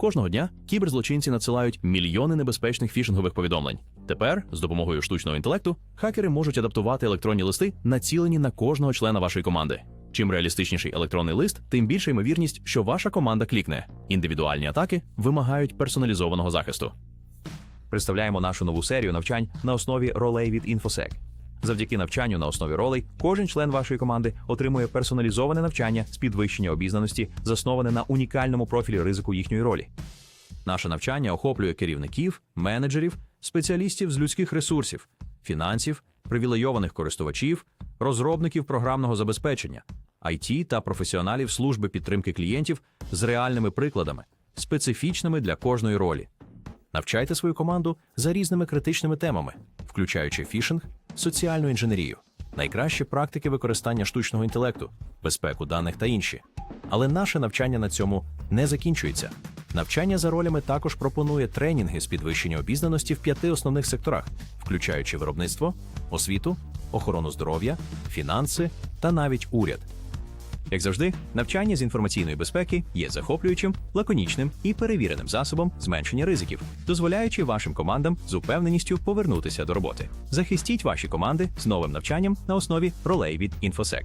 Кожного дня кіберзлочинці надсилають мільйони небезпечних фішингових повідомлень. Тепер, з допомогою штучного інтелекту, хакери можуть адаптувати електронні листи, націлені на кожного члена вашої команди. Чим реалістичніший електронний лист, тим більша ймовірність, що ваша команда клікне. Індивідуальні атаки вимагають персоналізованого захисту. Представляємо нашу нову серію навчань на основі ролей від InfoSec. Завдяки навчанню на основі ролей, кожен член вашої команди отримує персоналізоване навчання з підвищення обізнаності, засноване на унікальному профілі ризику їхньої ролі. Наше навчання охоплює керівників, менеджерів, спеціалістів з людських ресурсів, фінансів, привілейованих користувачів, розробників програмного забезпечення, IT та професіоналів служби підтримки клієнтів з реальними прикладами, специфічними для кожної ролі. Навчайте свою команду за різними критичними темами, включаючи фішинг, соціальну інженерію, найкращі практики використання штучного інтелекту, безпеку даних та інші. Але наше навчання на цьому не закінчується. Навчання за ролями також пропонує тренінги з підвищення обізнаності в п'яти основних секторах, включаючи виробництво, освіту, охорону здоров'я, фінанси та навіть уряд. Як завжди, навчання з інформаційної безпеки є захоплюючим, лаконічним і перевіреним засобом зменшення ризиків, дозволяючи вашим командам з упевненістю повернутися до роботи. Захистіть ваші команди з новим навчанням на основі ролей від InfoSec.